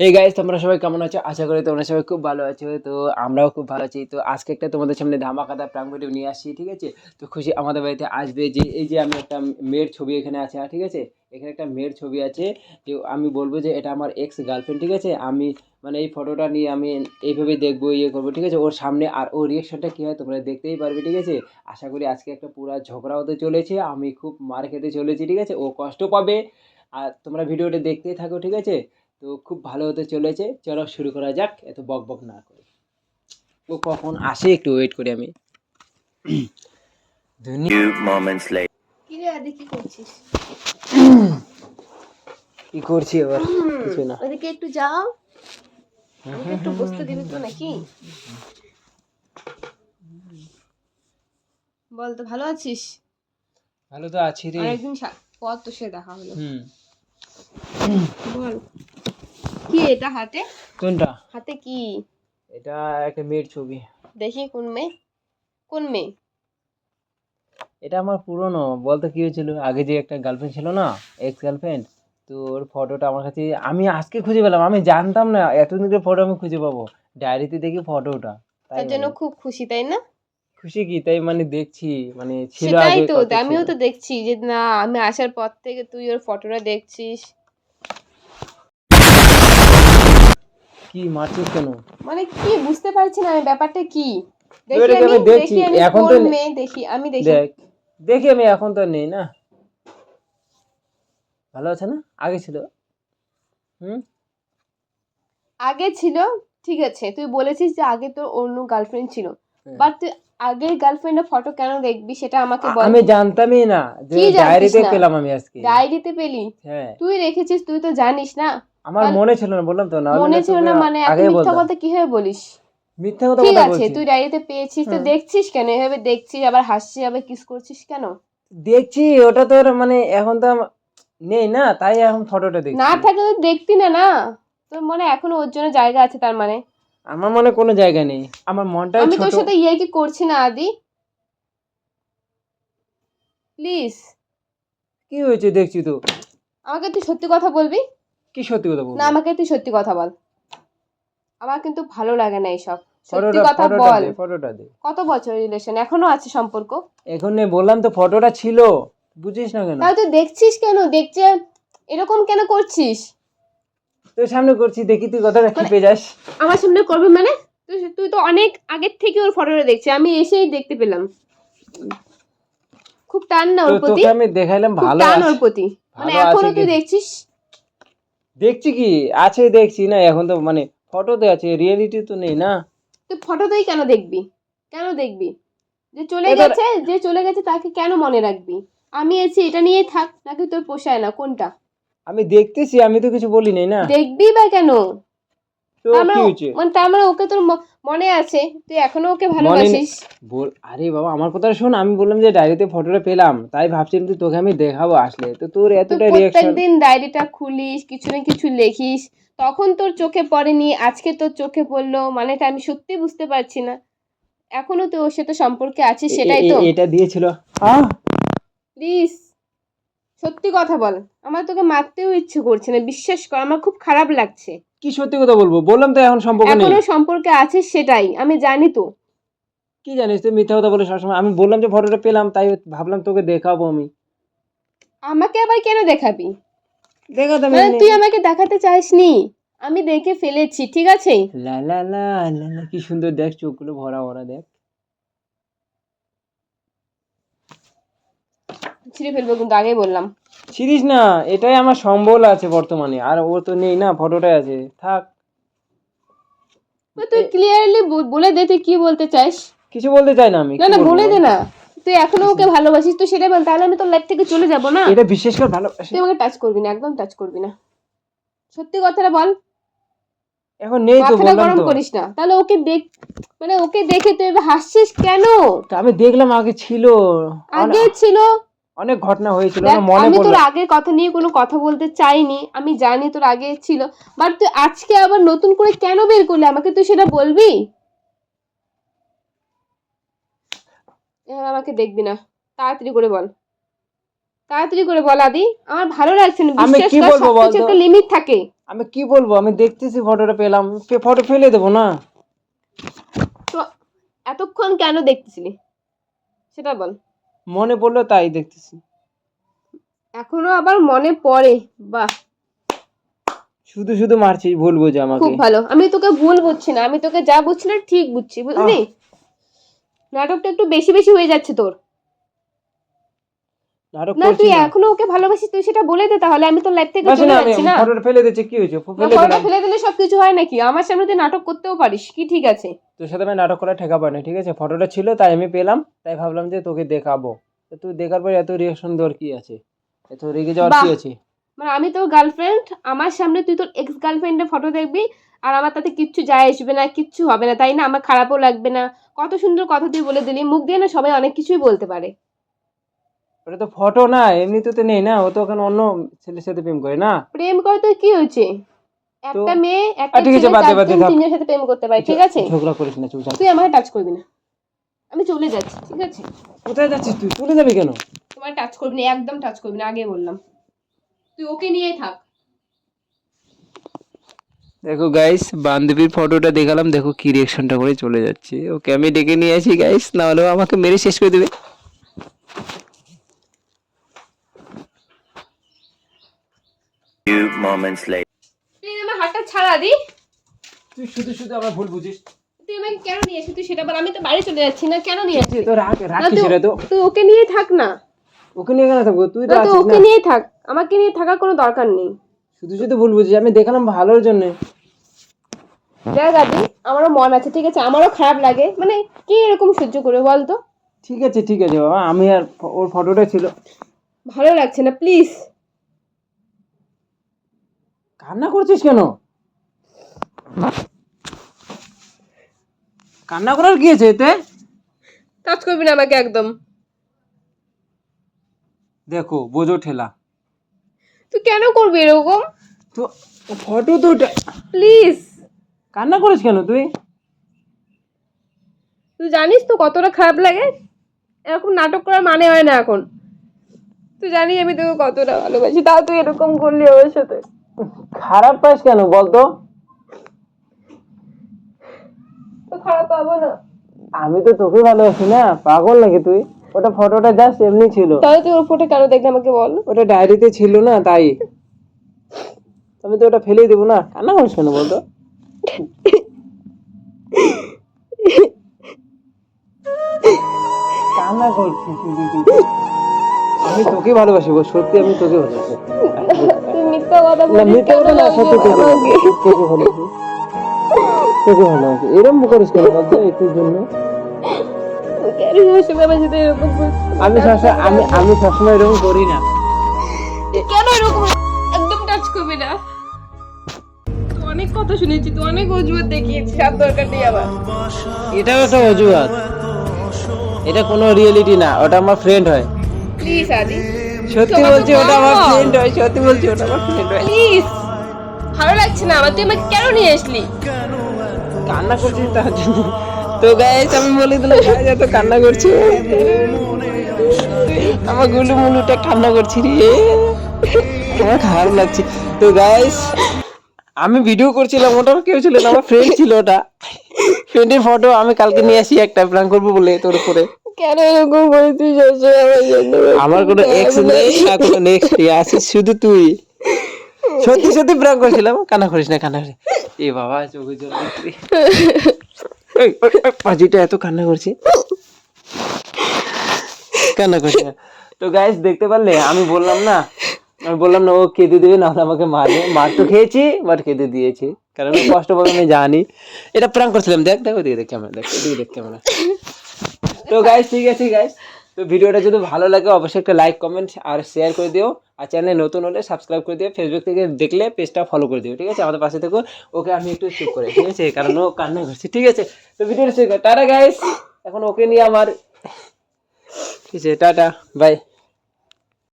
এই গাইজ তোমরা সবাই কেমন আছো? আশা করি তোমরা সবাই খুব ভালো আছো। তো আমরাও খুব ভালো আছি। তো আজকে একটা তোমাদের সামনে ধামাকাদা প্রাঙ্ক ভিডিও নিয়ে আসছি, ঠিক আছে? তো খুশি আমাদের বাড়িতে আসবে যে, এই যে আমি একটা মেয়ের ছবি এখানে আছে ঠিক আছে? এখানে একটা মেয়ের ছবি আছে যে, আমি বলব যে, এটা আমার এক্স গার্লফ্রেন্ড ঠিক আছে? আমি মানে এই ফটোটা নিয়ে আমি এইভাবে দেখব ইয়ে করব, ঠিক আছে? ওর সামনে আর ওর রিয়েকশনটা কী হয় তোমরা দেখতেই পারবে, ঠিক আছে? আশা করি আজকে একটা পুরো ঝগড়া হতে চলেছে। আমি খুব মার খেতে চলেছি, ঠিক আছে? ও কষ্ট পাবে। আর তোমরা ভিডিওটা দেখতেই থাকো, ঠিক আছে? তো খুব ভালো হতে চলেছে। চলো শুরু করা যাক এত বক বক না করে। ও কখন আসে একটু ওয়েট করি আমি. কি রে আদি কি করছিস? কি করছি এবার? কিছু না। ওদিকে একটু যাও। একটু বসতে দিবি তো নাকি? বল তো ভালো আছিস? ভালো তো আছি রে। অনেকদিন সা- পর তো সে দেখা হলো। হুম। বল। কি এটা হাতে? কোনটা? হাতে কি? এটা একটা মেয়ের ছবি। দেখি কোন মেয়ে। কোন মেয়ে? এটা আমার পুরনো। বলতে কি হয়েছিল? আগে যে একটা গার্লফ্রেন্ড ছিল না এক্স গার্লফ্রেন্ড তো ওর ফটোটা আমার কাছে আমি আজকে খুঁজে পেলাম। আমি জানতাম না এতদিন ধরে ফটো আমি খুঁজে পাবো। ডায়েরিতে দেখি ফটোটা তার জন্য মানে খুব খুশি তাই না? খুশি কি? তাই মানে দেখছি মানে ছিল সেটাই তো আমিও তো দেখছি যে না আমি আসার পর থেকে তুই ওর ফটোটা দেখছিস। কি মারছিস কেন? মানে কি বুঝতে পারছি না আমি ব্যাপারটা কি? দেখি আমি দেখছি, এখন তো মেয়ে দেখি আমি দেখি। দেখি আমি এখন তো নেই না। ভালো আছে না? আগে ছিল। হুম? আগে ছিল ঠিক আছে তুই বলেছিস যে আগে তোর অন্য গার্লফ্রেন্ড ছিল। হ্যাঁ। বাট তুই আগের গার্লফ্রেন্ডের ফটো কেন দেখবি সেটা আমাকে বল। আমি জানতামই না যে ডায়েরিতে পেলাম আমি আজকে। ডায়েরিতে পেলি? হ্যাঁ। তুই রেখেছিস তুই তো জানিস না? আমার মনে ছিল না বললাম তো না মনে ছিল না মানে মিথ্যা কথা কীভাবে বলিস? মিথ্যা কথা ঠিক আছে তুই ডায়েরিতে পেয়েছিস তো দেখছিস কেন? এভাবে দেখছিস আবার হাসছিস আবার কিস করছিস কেন? দেখছি ওটা তো আর মানে এখন তো নেই না তাই এখন ফটোটা দেখছি। না থাকলে তো দেখতি না না? তোর মনে এখনও ওর জন্য জায়গা আছে তার মানে? আমার মনে কোনো জায়গা নেই। আমার মনটা আমি তোর সাথে ইয়ে কি করছি না আদি? প্লিজ। কি হয়েছে দেখছি তো? আমাকে তুই সত্যি কথা বলবি? কি সত্যি কথা বলব? না আমাকে তুই সত্যি কথা বল। আমার কিন্তু ভালো লাগে না এইসব। সত্যি কথা বল। ফটোটা দে। কত বছর রিলেশন এখনও আছে সম্পর্ক? এখন বললাম তো ফটোটা ছিল। বুঝিস না কেন? তাহলে তুই দেখছিস কেন? দেখছে এরকম কেন করছিস? তোর সামনে করছি দেখি তুই কথাটা মানে খেপে যাস। আমার সামনে করবি মানে? তুই তুই তো অনেক আগের থেকে ওর ফটোটা দেখছিস। আমি এসেই দেখতে পেলাম। খুব টান না ওর তো প্রতি? তোকে আমি দেখাইলাম ভালো টান ওর প্রতি। মানে এখনও তুই দেখছিস? দেখছি কি? আছে দেখছি না এখন তো মানে ফটোতে আছে রিয়েলিটি তো নেই না। তুই ফটোতেই কেন দেখবি? কেন দেখবি? যে চলে এবার- গেছে যে চলে গেছে তাকে কেন মনে রাখবি? আমি আছি এটা নিয়েই থাক নাকি তোর পোষায় না কোনটা? আমি দেখতেছি আমি তো কিছু বলি নাই না। দেখবি বা কেন? তো কি মানে হয়েছে? মানে তার মানে ওকে তোর মনে আছে তুই এখনও ওকে ভালোবাসিস। বল আরে বাবা আমার কথা শোন আমি বললাম যে ডায়েরিতে ফটোটা পেলাম তাই ভাবছিলাম তোকে আমি দেখাবো আসলে। তো তোর এতটা রিয়াকশন প্রত্যেকদিন ডায়েরিটা খুলিস কিছু না কিছু লেখিস। তখন তোর চোখে পড়েনি আজকে তোর চোখে পড়ল মানেটা আমি সত্যি বুঝতে পারছি না। এখনও তো ওর সাথে সম্পর্কে আছিস সেটাই তো। এটা দিয়েছিল। প্লিজ সত্যি কথা বল। আমার তোকে মারতেও ইচ্ছে করছে না বিশ্বাস কর আমার খুব খারাপ লাগছে। কি সত্যি কথা বলব? বললাম তো এখন সম্পর্ক নেই। এখনও সম্পর্কে আছিস সেটাই আমি জানি তো। কি জানিস তুই মিথ্যা কথা বলে সবসময়? আমি বললাম যে ফটোটা পেলাম তাই ভাবলাম তোকে দেখাবো আমি। আমাকে আবার কেন দেখাবি? দেখাতে তো মানে তুই আমাকে দেখাতে চাইসনি। আমি দেখে ফেলেছি ঠিক আছে? লা লা লা লা লা, কি সুন্দর দেখ চোখগুলো ভরা ভরা দেখ। ছিঁড়ে ফেলব কিন্তু আগেই বললাম। ছিড়িস না এটাই আমার সম্বল আছে বর্তমানে আর ও তো নেই না ফটোটাই আছে থাক। তুই ক্লিয়ারলি বলে দে তুই কি বলতে চাস? কিছু বলতে চাই না আমি না না বলে দে না। তুই এখনও ওকে ভালোবাসিস তো সেটাই বল তাহলে আমি তোর লাইফ থেকে চলে যাব না? এটা বিশেষ করে ভালো তুই আমাকে টাচ করবি না একদম টাচ করবি না। সত্যি কথাটা বল। এখন নেই তো বললাম গরম করিস না। তাহলে ওকে দেখ মানে ওকে দেখে তুই হাসছিস কেন? তা আমি দেখলাম আগে ছিল। আগে ছিল? অনেক ঘটনা হয়েছিল মনে আমি তোর আগের কথা নিয়ে কোনো কথা বলতে চাইনি আমি জানি তোর আগে ছিল বাট তুই আজকে আবার নতুন করে কেন বের করলি? আমাকে তুই সেটা বলবি? আমাকে দেখবি না। তাড়াতাড়ি করে বল। তাড়াতাড়ি করে বল আদি। আমার ভালো লাগছে না। আমি কি বলব বলতো? একটা লিমিট থাকে। আমি কি বলব? আমি দেখতেছি ফটোটা পেলাম। ফটো ফেলে দেবো না? তো এতক্ষণ কেন দেখতেছিলি? সেটা বল। মনে পড়ল তাই দেখতেছি। এখনও আবার মনে পড়ে বাহ। শুধু শুধু মারছিস ভুল বুঝে আমাকে। খুব ভালো। আমি তোকে ভুল বুঝছি না আমি তোকে যা বুঝছি না ঠিক বুঝছি বুঝলি? নাটকটা একটু বেশি বেশি হয়ে যাচ্ছে তোর। নাটক না তুই। এখনও ওকে ভালোবাসিস তুই সেটা বলে দে তাহলে আমি তোর লাইফ থেকে চলে যাচ্ছি না? ফটোটা ফেলে দিচ্ছি কি হয়েছে? ফটোটা ফেলে দিলে সবকিছু হয় নাকি? আমার সামনে তুই নাটক করতেও পারিস কি ঠিক আছে? তোর সাথে আমি নাটক করা ঠেকা পাই না ঠিক আছে? ফটোটা ছিল তাই আমি পেলাম তাই ভাবলাম যে তোকে দেখাবো। তুই দেখার পর এত রিয়াকশন দেওয়ার কি আছে? এত রেগে যাওয়ার কি আছে? মানে আমি তোর গার্লফ্রেন্ড আমার সামনে তুই তোর এক্স গার্লফ্রেন্ডের ফটো দেখবি আর আমার তাতে কিচ্ছু যায় আসবে না কিচ্ছু হবে না তাই না? আমার খারাপও লাগবে না। কত সুন্দর কথা তুই বলে দিলি মুখ দিয়ে না সবাই অনেক কিছুই বলতে পারে। ওটা তো ফটো না এমনিতে তো নেই না ও তো ওখানে অন্য ছেলের সাথে প্রেম করে না? প্রেম করে তো কি হয়েছে? একটা মেয়ে একটা ঠিক আছে, ছেলে বাদ দে, বাদ দে, থাক। তিনজনের সাথে প্রেম করতে পারে ঠিক আছে? ঝগড়া করিস না চুপচাপ তুই আমাকে টাচ করবি না। আমি চলে যাচ্ছি ঠিক আছে? কোথায় যাচ্ছিস তুই? চলে যাবি কেন? তোমার টাচ করবি না একদম টাচ করবি না আগে বললাম। তুই ওকে নিয়েই থাক। দেখো গাইস বান্ধবীর ফটোটা দেখালাম দেখো কি রিয়াকশনটা করে চলে যাচ্ছে। ওকে আমি ডেকে নিয়ে আসি গাইস না হলেও আমাকে মেরে শেষ করে দেবে। Few moments later. প্লিজ আমার হাতটা ছাড়া দি। তুই শুধু শুধু আমার ভুল বুঝিস। তুই আমাকে কেন নিয়ে তুই সেটা বল আমি তো বাড়ি চলে যাচ্ছি না কেন নিয়ে আসবি তো রাখ রাখ তুই- তো। তুই ওকে নিয়ে থাক না। ওকে নিয়ে কেন থাকব? তুই তো না ওকে না। নিয়েই থাক আমাকে নিয়ে থাকার কোনো দরকার নেই। শুধু শুধু ভুল বুঝিস আমি দেখালাম ভালোর জন্য। দেখ দাদি আমারও মন আছে ঠিক আছে আমারও খারাপ লাগে। মানে কি এরকম সহ্য করে বল তো? ঠিক আছে ঠিক আছে বাবা আমি আর ওর ফটোটা ছিল। ভালো লাগছে না প্লিজ কান্না করছিস কেন? কান্না করার কি আছে এতে? টাচ করবি না আমাকে একদম। দেখো বোঝো ঠেলা। তুই কেন করবি এরকম? তো ফটো তো প্লিজ। কান্না করিস কেন তুই? তুই জানিস তো কতটা খারাপ লাগে? এরকম নাটক করার মানে হয় না এখন। তুই জানি আমি তোকে কতটা ভালোবাসি তাও তুই এরকম করলি আমার সাথে। খারাপ পাস কেন বলতো? খারাপ পাবো না। আমি তো তোকে ভালোবাসি না পাগল নাকি তুই? ওটা ফটোটা জাস্ট এমনি ছিল। তাহলে তুই ওর ফটো কেন দেখলে আমাকে বল? ওটা ডায়েরিতে ছিল না তাই। আমি তো ওটা ফেলেই দেবো না। কান্না করিস কেন বলতো? কান্না তুই। আমি তোকে ভালোবাসি সত্যি আমি তোকে ভালোবাসি। মিথ্যা কথা না বলিস কথা না সত্যি তোকে আমাকে? তোকে ভালোবাসি তোকে এরকম করিস কেন? বলতো একটুর জন্য? কেন সবসময় আমার সাথে এরকম করছিস? আমি সবসময় আমি আমি সবসময় এরকম করি না। কেন এরকম একদম টাচ করবি না। অনেক কথা শুনেছি তুই অনেক অজুহাত দেখিয়েছিস আর দরকার নেই আবার এটাও একটা অজুহাত। এটা কোনো রিয়েলিটি না ওটা আমার ফ্রেন্ড হয়। প্লিজ আদি। সত্যি বলছি ওটা আমার ফ্রেন্ড হয় সত্যি বলছি ওটা আমার ফ্রেন্ড হয়। প্লিজ ভালো লাগছে না আমার তুই আমাকে কেন নিয়ে আসলি? কান্না করছি তার জন্য। তো গাইস আমি বলে দিলাম গাইস এত কান্না করছি। আমার গুলু মুলুটা কান্না করছি রে। আমার খারাপ লাগছে। তো গাইস আমি ভিডিও করছিলাম ওটা কেউ ছিল না আমার ফ্রেন্ড ছিল ওটা। ফ্রেন্ডের ফটো আমি কালকে নিয়ে আসি একটা প্ল্যান করব বলে তোর উপরে। কেন এরকম করেছিস সবসময় আমার জন্য? আমার কোনো এক্স নেই না কোনো নেক্সট আছিস শুধু তুই। সত্যি সত্যি প্র্যাঙ্ক করছিলাম। কান্না করিস না কান্না করিস এ বাবা চোখে জল পাজিটা এত কান্না করছে। কান্না করছে। তো গাইস দেখতে পারলে আমি বললাম না আমি বললাম না ও কেঁদে দেবে না আমাকে মারবে। মার তো খেয়েছি বাট কেঁদে দিয়েছি। কারণ কষ্ট পাবে আমি জানি। এটা প্র্যাঙ্ক করছিলাম, দেখ দেখ ওদিকে, দেখ ক্যামেরা দেখ, ওদিকে দেখ ক্যামেরা তো গাইস ঠিক আছে গাইস তো ভিডিওটা যদি ভালো লাগে, অবশ্যই একটা লাইক কমেন্ট আর শেয়ার করে দিও। আর চ্যানেলে নতুন হলে সাবস্ক্রাইব করে দিও। ফেসবুক থেকে দেখলে পেজটা ফলো করে দিও, ঠিক আছে? আমাদের পাশে থেকো। ওকে আমি একটু চুপ করে, ঠিক আছে? কারণ ও কান্না করছে, ঠিক আছে? তো ভিডিওটা শেষ টাটা গাইস এখন ওকে নিয়ে আমার, ঠিক আছে, টাটা বাই